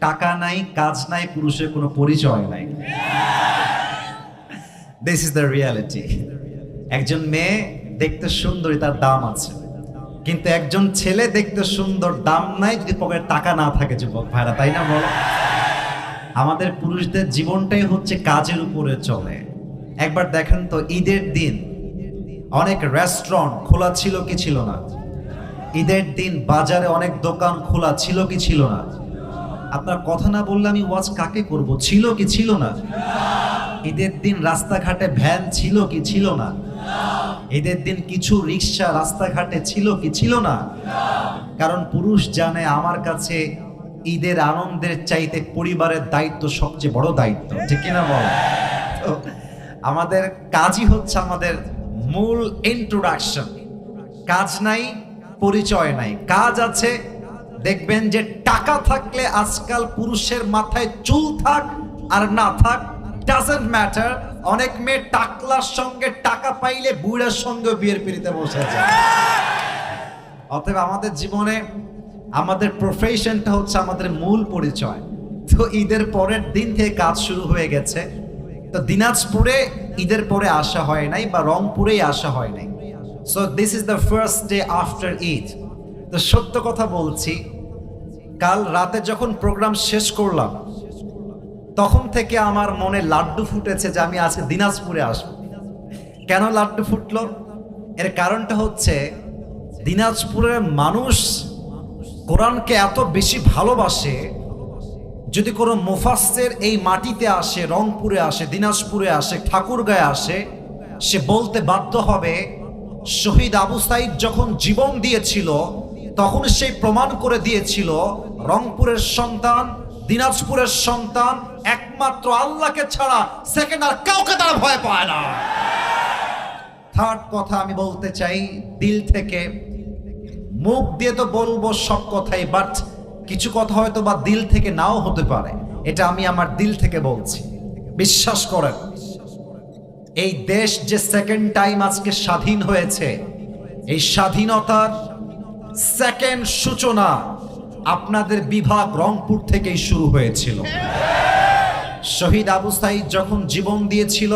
টাকা নাই, কাজ নাই, পুরুষের কোনো পরিচয় নাই। দিস ইজ দ্য রিয়ালিটি একজন মেয়ে দেখতে সুন্দরী, তার দাম আছে। কিন্তু একজন ছেলে দেখতে সুন্দর, দাম নাই, যদি পকেটে টাকা না থাকে, যুবক ভাইরা, তাই না বলো? আমাদের পুরুষদের জীবনটাই হচ্ছে কাজের উপরে চলে। একবার দেখেন তো, ঈদের দিন অনেক রেস্টুরেন্ট খোলা ছিল কি ছিল না? ঈদের দিন বাজারে অনেক দোকান খোলা ছিল কি ছিল না? আপনার কথা না বললে আমি ওয়াজ কাকে করব? ছিল কি ছিল না? ঈদের দিন রাস্তাঘাটে ভ্যান ছিল কি ছিল না? ঈদের দিন কিছু রিক্সা রাস্তাঘাটে ছিল কি ছিল না? কারণ পুরুষ জানে আমার কাছে ঈদের আনন্দের চাইতে পরিবারের দায়িত্ব সবচেয়ে বড় দায়িত্ব। ঠিক কিনা বল? আমাদের কাজই হচ্ছে আমাদের মূল ইন্ট্রোডাকশন কাজ নাই, পরিচয় নাই। কাজ আছে দেখবেন যে টাকা থাকলে আজকাল পুরুষের মাথায় চুল থাক আর না থাক ডাজেন্ট ম্যাটার অনেক মেয়ে টাকলার সঙ্গে টাকা পাইলে বুড়ার সঙ্গে বিয়ের পিড়িতে বসে যায়। অতএব আমাদের জীবনে আমাদের প্রফেশনটা হচ্ছে আমাদের মূল পরিচয়। তো ঈদের পরের দিন থেকে কাজ শুরু হয়ে গেছে। তো দিনাজপুরে ঈদের পরে আসা হয় নাই বা রংপুরেই আসা হয় নাই। So this is the first day after Eid তো সত্য কথা বলছি কাল রাতে যখন প্রোগ্রাম শেষ করলাম, তখন থেকে আমার মনে লাড্ডু ফুটেছে যে আমি আজকে দিনাজপুরে আসব। কেন লাড্ডু ফুটলো? এর কারণটা হচ্ছে দিনাজপুরের মানুষ কোরআনকে এত বেশি ভালোবাসে, যদি কোনো মুফাসের এই মাটিতে আসে, রংপুরে আসে, দিনাজপুরে আসে, ঠাকুরগাঁয়ে আসে, সে বলতে বাধ্য হবে, শহীদ আবু সাইদ যখন জীবন দিয়েছিল, তখন সে প্রমাণ করে দিয়েছিল রংপুরের সন্তান, দিনাজপুরের সন্তান, একমাত্র আল্লাহকে ছাড়া সেকেন্ড আর কাউকে তারা ভয় পায় না। থার্ড কথা আমি বলতে চাই, দিল থেকে মুখ দিয়ে তো বলব সব কথাই বাট কিছু কথা হয়তো বা দিল থেকে নাও হতে পারে। এটা আমি আমার দিল থেকে বলছি। বিশ্বাস করেন, এই দেশ যে সেকেন্ড টাইম আজকে স্বাধীন হয়েছে, এই স্বাধীনতার সেকেন্ড সূচনা আপনাদের বিভাগ রংপুর থেকেই শুরু হয়েছিল। শহীদ আবু সাইদ যখন জীবন দিয়েছিল,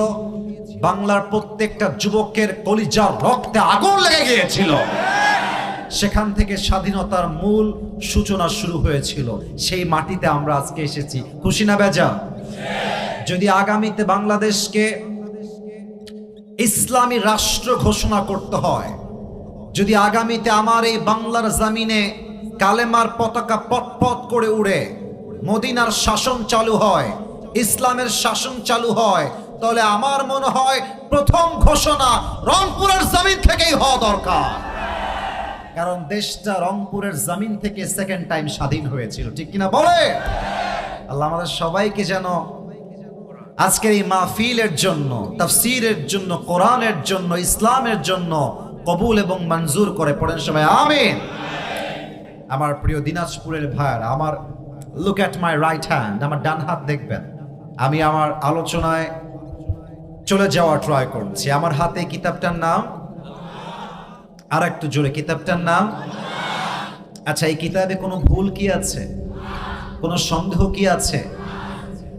বাংলার প্রত্যেকটা যুবকের কলিজার রক্তে আগুন লেগে গিয়েছিল। সেখান থেকে স্বাধীনতার মূল সূচনা শুরু হয়েছিল। সেই মাটিতে আমরা আজকে এসেছি। খুশি না বেজা? যদি আগামীতে বাংলাদেশকে ইসলামী রাষ্ট্র ঘোষণা করতে হয়, যদি আগামীতে আমার এই বাংলার জামিনে কালেমার পতাকা পটপট করে উড়ে। মদিনার শাসন চালু হয়, ইসলামের শাসন চালু হয়। তাহলে আমার মনে হয় প্রথম ঘোষণা রংপুরের জমিন থেকেই হওয়া দরকার। কারণ দেশটা রংপুরের জমিন থেকে সেকেন্ড টাইম স্বাধীন হয়েছিল, ঠিক কিনা বলে? আল্লাহ আমাদের সবাইকে যেন আজকের এই মাহফিলের জন্য, তাফসিরের জন্য, কোরআনের জন্য, ইসলামের জন্য কবুল এবং মঞ্জুর করে পড়েন সবাই, আমিন। আমার প্রিয় দিনাজপুরের ভাইয়ার, আমার look at my right hand আমার ডান হাত দেখবেন। আমি আমার আলোচনায় চলে যাওয়ার ট্রাই করছি। আমার হাতে কিতাবটার নাম? আর একটু জোরে, কিতাবটার নাম? আচ্ছা এই কিতাবে কোনো ভুল কি আছে? কোনো সন্দেহ কি আছে?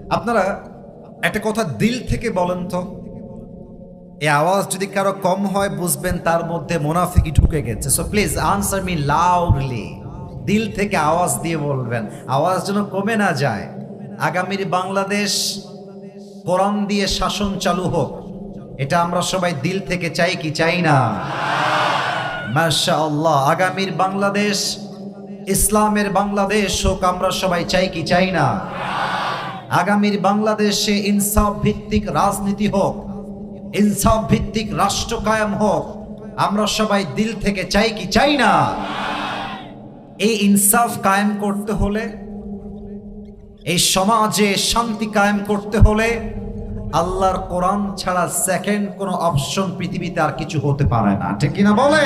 আপনারা একটা কথা দিল থেকে বলেন তো। এই আওয়াজ যদি কারও কম হয়, বুঝবেন তার মধ্যে মোনাফিকি ঢুকে গেছে। So please answer me loudly দিল থেকে আওয়াজ দিয়ে বলবেন। আওয়াজ যেন কমে না যায়। আগামীর বাংলাদেশ কোরআন দিয়ে শাসন চালু হোক। এটা আমরা সবাই দিল থেকে চাই কি চাই না? মাশা আল্লাহ আগামীর বাংলাদেশ, ইসলামের বাংলাদেশ হোক, আমরা সবাই চাই কি চাই না? আগামীর বাংলাদেশে ইনসাফ ভিত্তিক রাজনীতি হোক, ইনসাফ ভিত্তিক রাষ্ট্র কায়েম হোক, আমরা সবাই দিল থেকে চাই কি চাই না? এই ইনসাফ কায়েম করতে হলে, এই সমাজে শান্তি কায়েম করতে হলে আল্লাহর কোরআন ছাড়া সেকেন্ড কোনো অপশন পৃথিবীতে আর কিছু হতে পারে না। ঠিক কিনা বলে?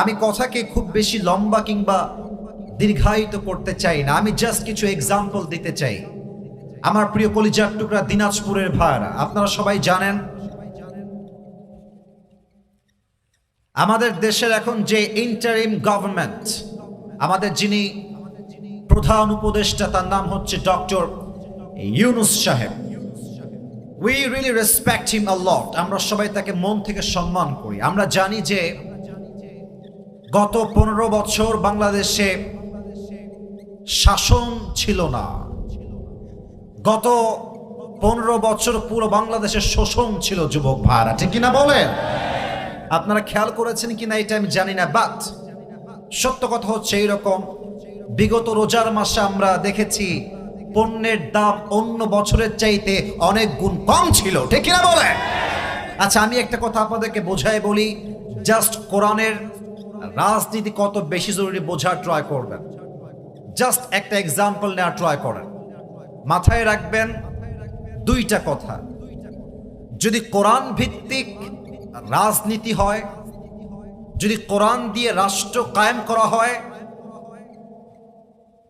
আমি কথাকে খুব বেশি লম্বা কিংবা দীর্ঘায়িত করতে চাই না। আমি জাস্ট কিছু এক্সাম্পল দিতে চাই। আমার প্রিয় কলিজার টুকরা দিনাজপুরের ভাইরা, আপনারা সবাই জানেন, আমাদের দেশের এখন যে ইন্টারিম গভর্নমেন্ট আমাদের যিনি প্রধান উপদেষ্টা, তার নাম হচ্ছে ডক্টর ইউনুস সাহেব। We really respect him lot আমরা সবাই তাকে মন থেকে সম্মান করি। আমরা জানি যে গত পনেরো বছর বাংলাদেশে শাসন ছিল না। গত পনেরো বছর পুরো বাংলাদেশের শোষণ ছিল যুবক ভাইরা। ঠিক কিনা বলেন? আপনারা খেয়াল করেছেন কিনা এটা আমি জানি না বাট সত্য কথা হচ্ছে এইরকম। বিগত রোজার মাসে আমরা দেখেছি পণ্যের দাম অন্য বছরের চাইতে অনেক গুণ কম ছিল। ঠিক কিনা বলে আচ্ছা আমি একটা কথা আপনাদেরকে বোঝাই বলি। জাস্ট কোরআনের রাজনীতি কত বেশি জরুরি বোঝার ট্রাই করবেন। জাস্ট একটা এক্সাম্পল নেওয়ার ট্রাই করেন। মাথায় রাখবেন দুইটা কথা। যদি কোরআন ভিত্তিক রাজনীতি হয় যদি কোরআন দিয়ে রাষ্ট্র কায়েম করা হয়,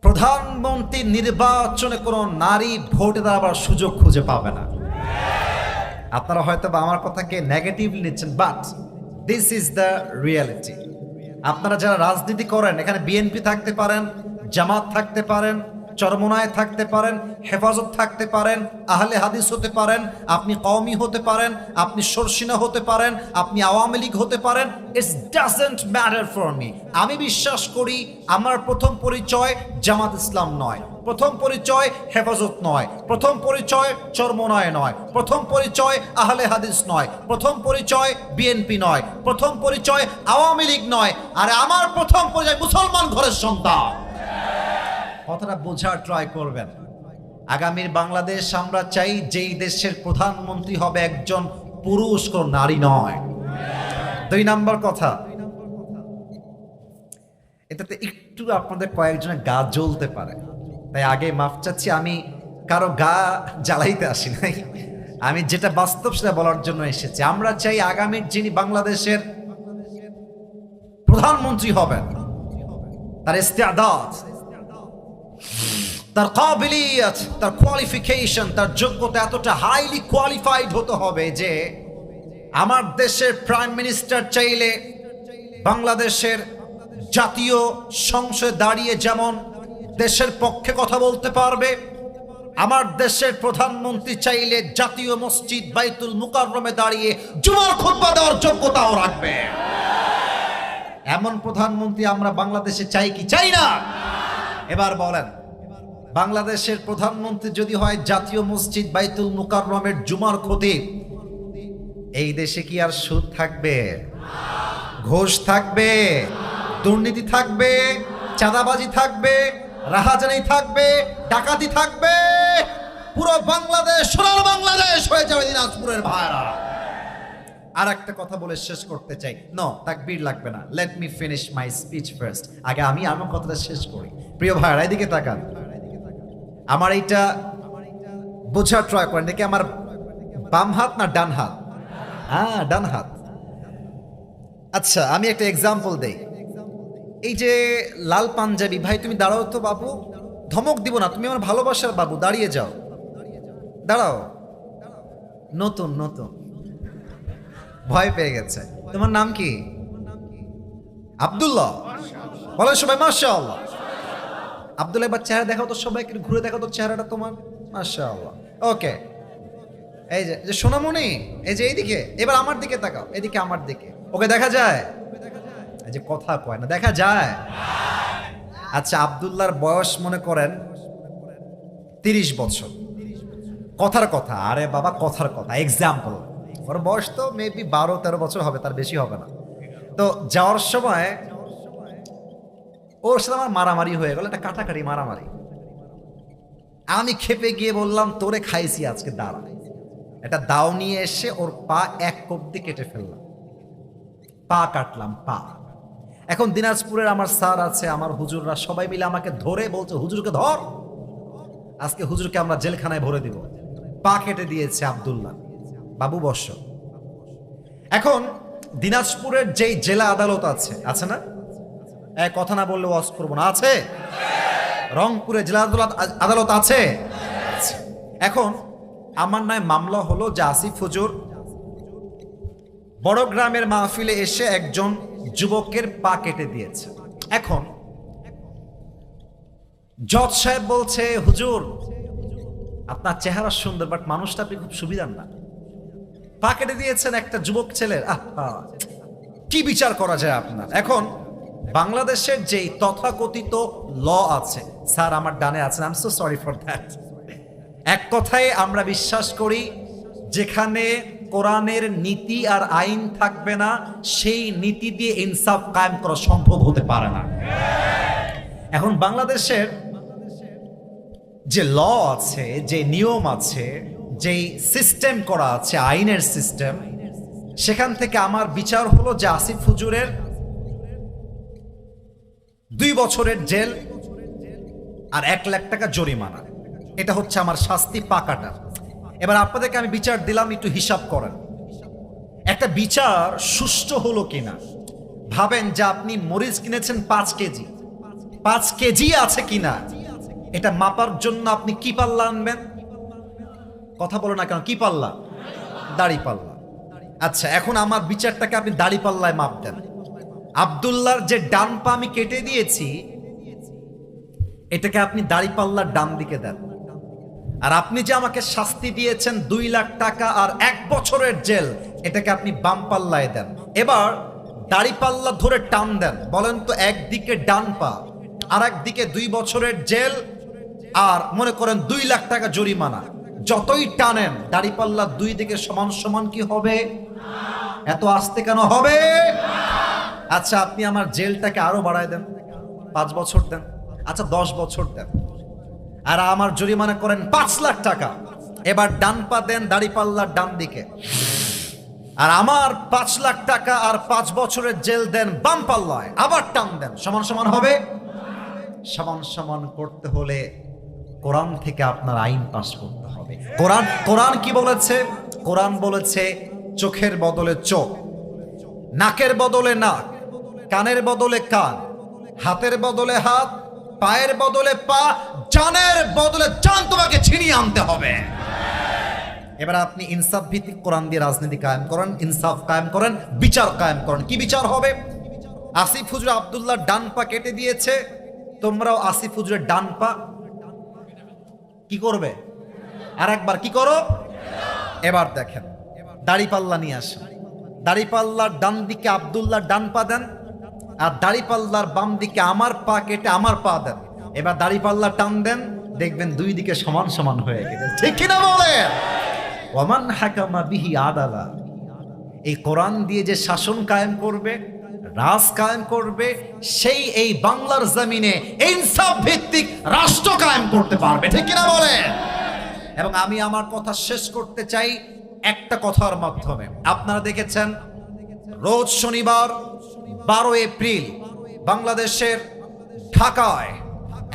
প্রধানমন্ত্রী নির্বাচনে কোনো নারী ভোটে দাঁড়াবার সুযোগ খুঁজে পাবে না। আপনারা হয়তো বা আমার কথাকে নেগেটিভলি নিচ্ছেন but this is the reality আপনারা যারা রাজনীতি করেন, এখানে বিএনপি থাকতে পারেন, জামাত থাকতে পারেন চরমনায় থাকতে পারেন, হেফাজত থাকতে পারেন, আহলে হাদিস হতে পারেন, আপনি কওমি হতে পারেন, আপনি সরসিনা হতে পারেন, আপনি আওয়ামী লীগ হতে পারেন it's doesn't matter for me আমি বিশ্বাস করি আমার প্রথম পরিচয় জামাত ইসলাম নয়, প্রথম পরিচয় হেফাজত নয়, প্রথম পরিচয় চরমনায় নয়, প্রথম পরিচয় আহলে হাদিস নয়, প্রথম পরিচয় বিএনপি নয়, প্রথম পরিচয় আওয়ামী লীগ নয়, আর আমার প্রথম পরিচয় মুসলমান ঘরের সন্তান। কথাটা বোঝার ট্রাই করবেন। আগামীর বাংলাদেশ আমরা চাই যেই দেশের প্রধানমন্ত্রী হবে একজন পুরুষ কোন নারী নয়। দুই নাম্বার কথা। এটাতে একটু আপনাদের কয়েকজনের গা জ্বলতে পারে। তাই আগে মাফ চাচ্ছি, আমি কারও গা জ্বালাইতে আসি নাই। আমি যেটা বাস্তব সেটা বলার জন্য এসেছি। আমরা চাই আগামীর যিনি বাংলাদেশের প্রধানমন্ত্রী হবেন, তার ইস্তেদাদ তার কাবিলিয়ত, তার কোয়ালিফিকেশন তার যোগ্যতা এতটা হাইলি কোয়ালিফাইড হতে হবে যে আমার দেশের প্রাইম মিনিস্টার চাইলে বাংলাদেশের জাতীয় সংসদে দাঁড়িয়ে যেমন দেশের পক্ষে কথা বলতে পারবে, আমার দেশের প্রধানমন্ত্রী চাইলে জাতীয় মসজিদ বাইতুল মুকাররমে দাঁড়িয়ে জুমার খুতবা দেওয়ার যোগ্যতাও রাখবে। এমন প্রধানমন্ত্রী আমরা বাংলাদেশে চাই কি? চাই না। এবার বলেন, বাংলাদেশের প্রধানমন্ত্রী যদি হয় জাতীয় মসজিদ বাইতুল মুকাররমের জুমার খতিব, এই দেশে কি আর সুদ থাকবে? ঘোষ থাকবে, দুর্নীতি থাকবে, চাঁদাবাজি থাকবে, রাহাজানি থাকবে, ডাকাতি থাকবে। পুরো বাংলাদেশ, সোনার বাংলাদেশ হয়ে যাবে দিনাজপুরের ভাইরা। আর একটা কথা বলে শেষ করতে চাই। নো তাকবীর লাগবে না। Let me finish my speech first আগে আমি আমার কথাটা শেষ করি। প্রিয় ভাইরা এদিকে তাকান। আমার এইটা বোঝার ট্রয় করেন নাকি আমার বাম হাত না ডান হাত? হ্যাঁ ডান হাত। আচ্ছা আমি একটা এক্সাম্পল দেই। এই যে লাল পাঞ্জাবি, ভাই, তুমি দাঁড়াও তো বাবু। ধমক দিব না, তুমি আমার ভালোবাসার বাবু, দাঁড়িয়ে যাও। দাঁড়াও। নতুন নতুন। ভয় পেয়ে গেছে। তোমার নাম কি? আব্দুল্লাহ। বলো সবাই মাসা আব্দুল্লাহ এবার চেহারা দেখাও তো সবাই একটু ঘুরে দেখাও তো চেহারাটা তোমার। মাসা ওকে এই যে যে সোনামণি, এই যে এইদিকে, এবার আমার দিকে তাকাও, এদিকে আমার দিকে। ওকে, দেখা যায়? এই যে কথা কয় না, দেখা যায়? আচ্ছা আব্দুল্লাহর বয়স মনে করেন তিরিশ বছর। কথার কথা, আরে বাবা, কথার কথা এক্সাম্পল ওর বয়স তো মেবি বারো তেরো বছর হবে, তার বেশি হবে না। তো যাওয়ার সময় ওর সাথে আমার মারামারি হয়ে গেল, একটা কাটাকাটি মারামারি। আমি খেপে গিয়ে বললাম, তোরে খাইছি আজকে, দাঁড়া। একটা দাও নিয়ে এসে ওর পা এক কব্দি কেটে ফেললাম। পা কাটলাম, পা। এখন দিনাজপুরের আমার স্যার আছে, আমার হুজুররা সবাই মিলে আমাকে ধরে বলছে, হুজুরকে ধর। আজকে হুজুরকে আমরা জেলখানায় ভরে দিব। পা কেটে দিয়েছে আব্দুল্লাহ। বাবু বর্ষ এখন দিনাজপুরের যেই জেলা আদালত আছে আছে না? কথা না বললে ওয়াজ করব না। আছে? রংপুরে জেলা আদালত আদালত আছে। এখন আমার নয় মামলা হলো যে আসিফ হুজুর। বড় গ্রামের মাহফিলে এসে একজন যুবকের পা কেটে দিয়েছে। এখন জজ সাহেব বলছে হুজুর আপনার চেহারা সুন্দর বাট মানুষটা আপনি খুব সুবিধার না। পা কেটে দিয়েছেন একটা যুবক ছেলের। আহা, কি বিচার করা যায় আপনার? এখন বাংলাদেশের যেই তথাকথিত ল আছে, স্যার, আমার ডানে আছেন I am so sorry for that এক কথায় আমরা বিশ্বাস করি, যেখানে কোরআনের নীতি আর আইন থাকবে না, সেই নীতি দিয়ে ইনসাফ কায়েম করা সম্ভব হতে পারে না। এখন বাংলাদেশের যে ল আছে, যে নিয়ম আছে, যেই সিস্টেম করা আছে, আইনের সিস্টেম, সেখান থেকে আমার বিচার হলো যে আসিফ হুজুরের দুই বছরের জেল আর এক লাখ টাকা জরিমানা। এটা হচ্ছে আমার শাস্তি পাকাটা। এবার আপনাদেরকে আমি বিচার দিলাম, একটু হিসাব করেন। একটা বিচার সুষ্ঠু হলো কিনা? ভাবেন যে আপনি মরিচ কিনেছেন পাঁচ কেজি। পাঁচ কেজি আছে কিনা? এটা মাপার জন্য আপনি কি পাল্লা আনবেন? কথা বলো না কেন, কি পাল্লা? দাড়ি পাল্লা। আচ্ছা এখন আমার বিচারটাকে আপনি দাড়ি পাল্লায় মাপ দেন। আবদুল্লাহর যে ডান পা আমি কেটে দিয়েছি, এটাকে আপনি দাড়ি পাল্লার ডান দিকে দেন। আর আপনি যে আমাকে শাস্তি দিয়েছেন দুই লাখ টাকা আর এক বছরের জেল, এটাকে আপনি বাম পাল্লায় দেন। এবার দাড়ি পাল্লা ধরে টান দেন। বলেন তো একদিকে ডান পা আর একদিকে দুই বছরের জেল, আর মনে করেন দুই লাখ টাকা জরিমানা। যতই টানেন দাড়ি পাল্লা দুই দিকে সমান সমান কি হবে? এত আস্তে কেন হবে? আচ্ছা আপনি আমার জেলটাকে আরও বাড়ায় দেন, পাঁচ বছর দেন আচ্ছা দশ বছর দেন। আর আমার জরিমানা করেন পাঁচ লাখ টাকা। এবার ডান পা দেন দাড়ি পাল্লার ডান দিকে। আর আমার পাঁচ লাখ টাকা আর পাঁচ বছরের জেল দেন বাম পাল্লায়। আবার টান দেন। সমান সমান হবে? সমান সমান করতে হলে কোরআন থেকে আপনার আইন পাশ করতে হবে। কোরআন কোরআন কি বলেছে? কোরআন বলেছে, চোখের বদলে চোখ, নাকের বদলে নাক। কানের বদলে কান, হাতের বদলে হাত, পায়ের বদলে পা, জানের বদলে জান তোমাকে ছিনিয়ে আনতে হবে। এবার আপনি ইনসাফ ভিত্তিক কোরআন দিয়ে রাজনীতি কায়েম করেন, ইনসাফ কায়েম করেন, বিচার কায়েম করেন। কি বিচার হবে? আসিফ হুজুর আব্দুল্লাহ ডান পা কেটে দিয়েছে। তোমরাও আসিফ হুজুরের ডান পা। কি করবে? আর একবার কি করো? এবার দেখেন, দাড়ি পাল্লা নিয়ে আসেন। দাড়ি পাল্লার ডান দিকে আব্দুল্লাহ ডান পা দেন। আর দাড়ি পাল্লার বাম দিকে আমার পা কেটে আমার পা দেন। এবার দাড়ি পাল্লা টান দেন, দেখবেন দুই দিকে সমান সমান হয়ে গেছে। ঠিক কিনা বলে ওমান হাকামা বিহি আদালা। এই কোরআন দিয়ে যে শাসন কায়েম করবে, রাজ কায়েম করবে, সেই এই বাংলার জমিনে ইনসাফ ভিত্তিক রাষ্ট্র কায়েম করতে পারবে। ঠিক কিনা বলে এবং আমি আমার কথা শেষ করতে চাই একটা কথার মাধ্যমে। আপনারা দেখেছেন, রোজ শনিবার বারো এপ্রিল বাংলাদেশের ঢাকায়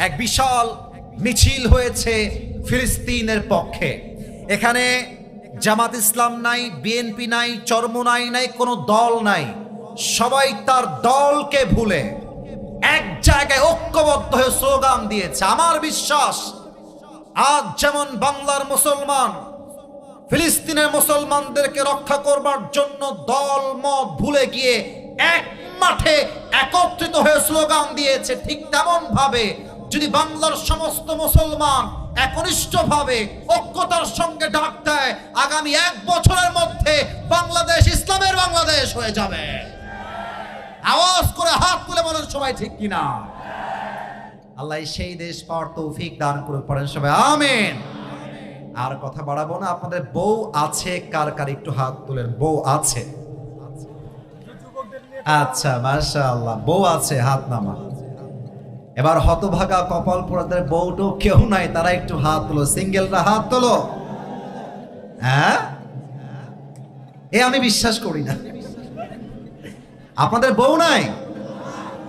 এক বিশাল মিছিল হয়েছে ফিলিস্তিনের পক্ষে। এখানে জামাত ইসলাম নাই, বিএনপি নাই, চর্ম নাই নাই, কোনো দল নাই। সবাই তার দলকে ভুলে এক জায়গায় ঐক্যবদ্ধ হয়ে স্লোগান দিয়েছে। আমার বিশ্বাস, আজ যেমন বাংলার মুসলমান ফিলিস্তিনের মুসলমানদেরকে রক্ষা করবার জন্য দল মত ভুলে গিয়ে এক মাঠে একত্রিত হয়ে স্লোগান দিয়েছে ঠিক তেমন ভাবে যদি বাংলার সমস্ত মুসলমান একনিষ্ঠ ভাবে ঐক্যতার সঙ্গে ডাক দেয়, আগামী এক বছরের মধ্যে বাংলাদেশ ইসলামের বাংলাদেশ হয়ে যাবে। আওয়াজ করে হাত তুলে বলেন সবাই ঠিক কিনা? আল্লাহ সেই দেশ পাওয়ার তৌফিক দান করে পড়েন সবাই, আমিন। আর কথা বাড়াবো না, আপনাদের বউ আছে, কার কার একটু হাত তুলেন, বউ আছে। আচ্ছা মাশা বউ আছে হাত নামা। এবার হতভাগা কপাল পোড়াদের বউটো কেউ নাই, তারা একটু হাত তুলো, সিঙ্গেলরা হাত তোলো। হ্যাঁ? এ আমি বিশ্বাস করি না। আপনাদের বউ নাই?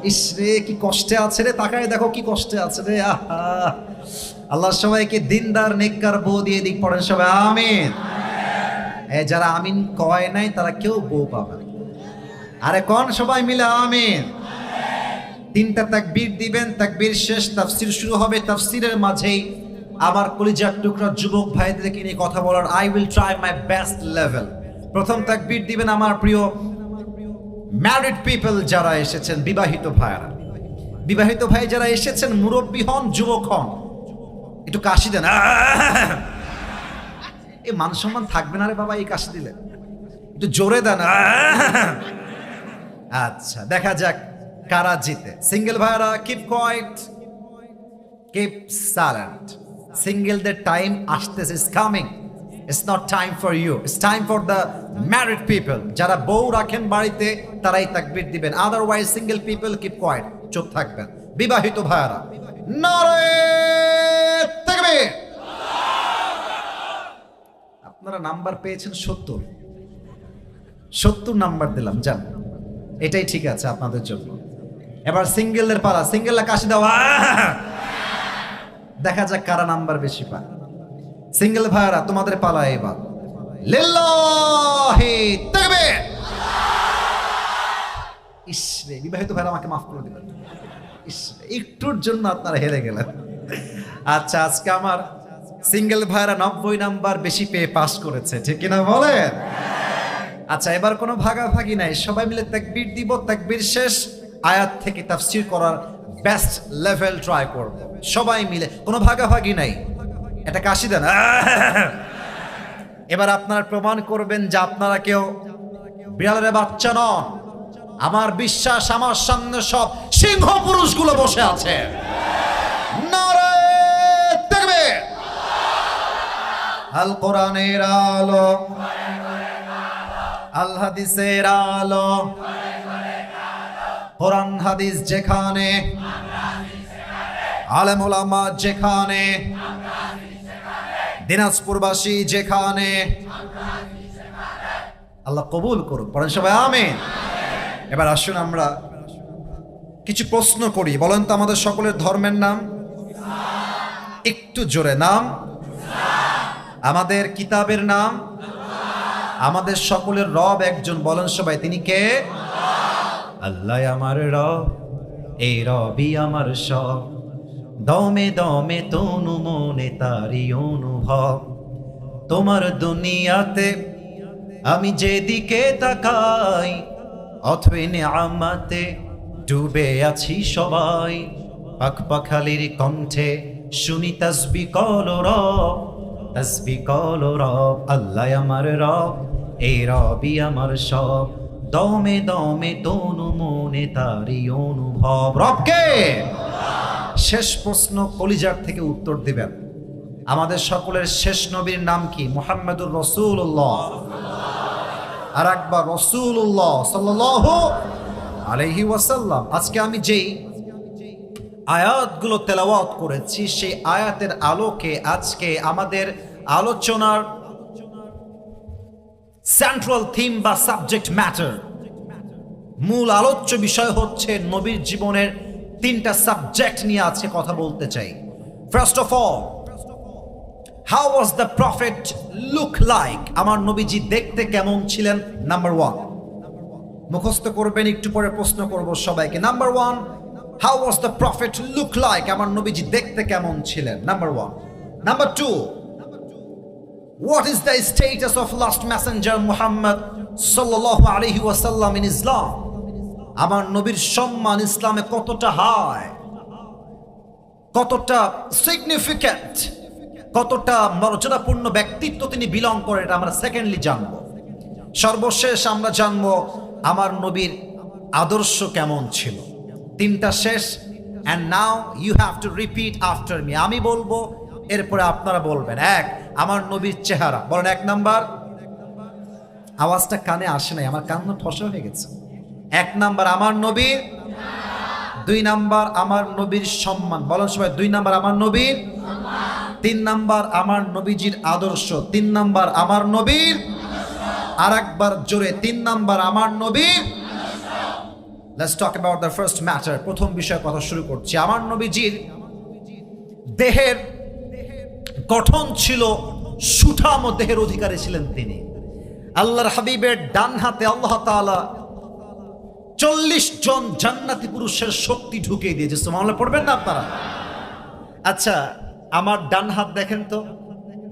ইস রে, কি কষ্টে আছে রে, তাকায় দেখো কি কষ্টে আছে রে, আহা। আল্লাহ সবাইকে দিনদার, নেককার বউ দিয়ে দিক পড়েন সবাই, আমিন। যারা আমিন কয় নাই, তারা কেউ বউ পাবে। আরে কোন সবাই মিলে? আমিন। তিনটা তাকবীর দিবেন, তাকবীর শেষ, তাফসির শুরু হবে। তাফসিরের মাঝেই আমার কলিজার টুকরা যুবক ভাইদেরকে নিয়ে কথা বলার। I will try my best level প্রথম তাকবীর দিবেন আমার প্রিয় ম্যারিড পিপল যারা এসেছেন, বিবাহিত ভাইয়ারা। বিবাহিত ভাই যারা এসেছেন, মুরব্বী হন, যুবক হন। একটু কাশি দেন। এ মান সম্মান থাকবে না রে বাবা, এই কাশি দিলে। একটু জোরে দেন। আচ্ছা দেখা যাক কারা জিতে। সিঙ্গেল ভাইরা কিপ কোয়াইট কিপ সাইলেন্ট সিঙ্গেলদের টাইম আসতেছে is coming it's not time for you it's time for the married people যারা বউ রাখেন বাড়িতে, তারাই তাকবির দিবেন। Otherwise single people keep quiet চুপ থাকবেন। বিবাহিত ভাইরা আপনারা নাম্বার পেয়েছেন সত্তর। সত্তর নাম্বার দিলাম, যান। এটাই ঠিক আছে আপনাদের জন্য। এবার সিঙ্গেলদের পালা সিঙ্গেলরা কাশি দেওয়া দেখা যাক কারা নাম্বার বেশি পায়। সিঙ্গেল ভাইরা তোমাদের পালা এবার। বিবাহিত ভাইরা আমাকে মাফ করে রে, একটুর জন্য আপনারা হেরে গেলেন। আচ্ছা আজকে আমার সিঙ্গেল ভাইরা নব্বই নাম্বার বেশি পেয়ে পাস করেছে ঠিক কিনা বলেন? আচ্ছা এবার কোনো ভাগাভাগি নাই। সবাই মিলে তাকবীর দিব, তাকবীর শেষ। আয়াত থেকে তাফসীর করার বেস্ট লেভেল ট্রাই করব। সবাই মিলে, কোনো ভাগাভাগি নাই। এটা কাশি দেন এবার আপনারা প্রমাণ করবেন যে আপনারা কেউ বিড়ালের বাচ্চা নন। আমার বিশ্বাস, আমার সামনে সব সিংহ পুরুষগুলো বসে আছে। আল কোরআনের আলো। আল হাদিসের আলো। কোরআন হাদিস যেখানে, আলেম ওলামা যেখানে, দিনাজপুরবাসী যেখানে, আল্লাহ কবুল করুক। পড়েন সবাই, আমিন। এবার আসুন আমরা কিছু প্রশ্ন করি। বলেন তো আমাদের সকলের ধর্মের নাম। একটু জোরে, নাম। আমাদের কিতাবের নাম। আমাদের সকলের রব একজন বলেন সবাই, তিনি কে? আল্লাহ আমার রব, এই রবি আমার সব। দমে দমে তনু মনে তারি অনুভব। তোমার দুনিয়াতে আমি যেদিকে তাকাই, অথই আমাতে ডুবে আছি সবাই। পাখ পাখালির কণ্ঠে শুনি তসবি কল রব, তসবি কল রব, আল্লাহ আমার রব। এই রবি আমার সব। দমে দমে তনু মনে তারি অনুভব। রবকে শেষ প্রশ্ন কলিজার থেকে উত্তর দিবেন। আমাদের সকলের শেষ নবীর নাম কি? মোহাম্মদুর রসুল্লাহ আর একবার রসুল্লাহ সাল্লাহ আলহি ওয়াসাল্লাম। আজকে আমি যেই আয়াতগুলো তেলাওয়াত করেছি, সেই আয়াতের আলোকে আজকে আমাদের আলোচনার সেন্ট্রাল থিম বা সাবজেক্ট ম্যাটার মূল আলোচ্য বিষয় হচ্ছে নবীর জীবনের তিনটা সাবজেক্ট নিয়ে আজকে কথা বলতে চাই। First of all how was the prophet look like আমার নবীজি দেখতে কেমন ছিলেন? নাম্বার ওয়ান মুখস্থ করবেন, একটু পরে প্রশ্ন করব সবাইকে। Number one how was the prophet look like আমার নবীজি দেখতে কেমন ছিলেন? Number one number two What is the status of last messenger Muhammad sallallahu alaihi wasallam in Islam? আমার নবীর সম্মান ইসলামে কতটা হায় কতটা সিগনিফিক্যান্ট কতটা মর্যাদাপূর্ণ ব্যক্তিত্ব তিনি বিলং করেন এটা আমরা সেকেন্ডলি জানব। সর্বশেষ আমরা জানব আমার নবীর আদর্শ কেমন ছিল। তিনটা শেষ and now you have to repeat after me আমি বলব এরপরে আপনারা বলবেন, এক, আমার নবীর চেহারা। বলেন, এক নাম্বার। আওয়াজটা কানে আসে নাই, আমার কান ঠসা হয়ে গেছে। এক নাম্বার, আমার নবীর দুই নাম্বার, আমার নবীর সম্মান। বলেন সবাই, দুই নাম্বার, আমার নবীর তিন নাম্বার, আমার নবীজির আদর্শ। তিন নাম্বার, আমার নবীর। আর একবার জোরে, তিন নাম্বার, আমার নবীর। Let's talk about the first matter প্রথম বিষয় কথা শুরু করছি। আমার নবীজির দেহের গঠন ছিল সুঠাম দেহের অধিকারী ছিলেন তিনি। আল্লাহর হাবিবের ডান হাতে আল্লাহ তাআলা চল্লিশ জন জান্নাতি পুরুষের শক্তি ঢুকিয়ে দিয়েছে। মামলা পড়বেন না আপনারা? আচ্ছা আমার ডান হাত দেখেন তো।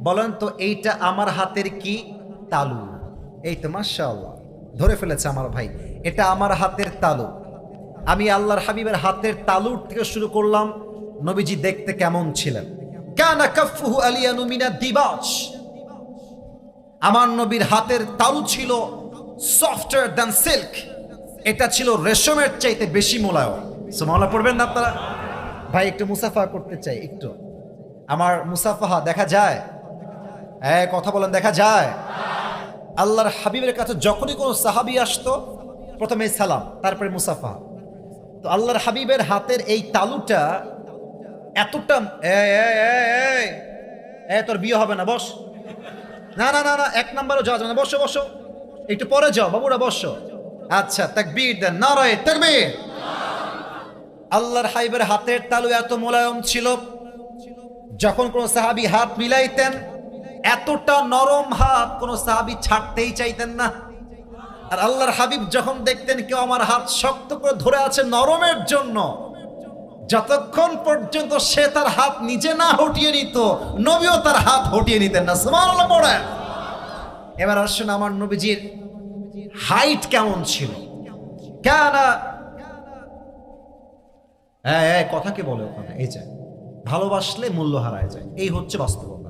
বলেন তো, এইটা আমার হাতের কি তালু? এই তো মাশাআল্লাহ, ধরে ফেলেছে আমার ভাই। এটা আমার হাতের তালু। আমি আল্লাহর হাবিবের হাতের তালুর থেকে শুরু করলাম। নবীজি দেখতে কেমন ছিলেন? কানা মিনা দিবাজ। আমার নবীর হাতের তালু ছিল সফটওয়্যার দ্যান সিল্ক এটা ছিল রেশমের চাইতে বেশি মোলায়ম। সুমাওলা পড়বেন না আপনারা? ভাই, একটু মুসাফা করতে চাই, একটু। আমার মুসাফাহা দেখা যায়। হ্যাঁ কথা বলেন, দেখা যায়। আল্লাহর হাবিবের কাছে যখনই কোনো সাহাবি আসতো প্রথমে সালাম, তারপরে মুসাফা। তো আল্লাহর হাবিবের হাতের এই তালুটা এতটা এই, তোর বিয়ে হবে না বস। না না না না এক নাম্বারও যাওয়া যাবে না। বসো বসো। একটু পরে যাও বাবুরা বসো। আচ্ছা তাকবীর দেন। নারায় তাকবীর। আল্লাহর হাইবের হাতের তালু এত মোলায়ম ছিল যখন কোন সাহাবি হাত মিলাইতেন এতটা নরম হাত কোন সাহাবি ছাড়তেই চাইতেন না। আর আল্লাহর হাবিব যখন দেখতেন কেউ আমার হাত শক্ত করে ধরে আছে নরমের জন্য যতক্ষণ পর্যন্ত সে তার হাত নিজে না হটিয়ে নিত, নবীও তার হাত হটিয়ে নিতেন না। সুবহানাল্লাহ পড়ে এবার আসুন আমার নবীজির হাইট কেমন ছিল? কেন? হ্যাঁ কথা কে বলে ওখানে, এই যে, ভালোবাসলে মূল্য হারায় যায়। এই হচ্ছে বাস্তবতা।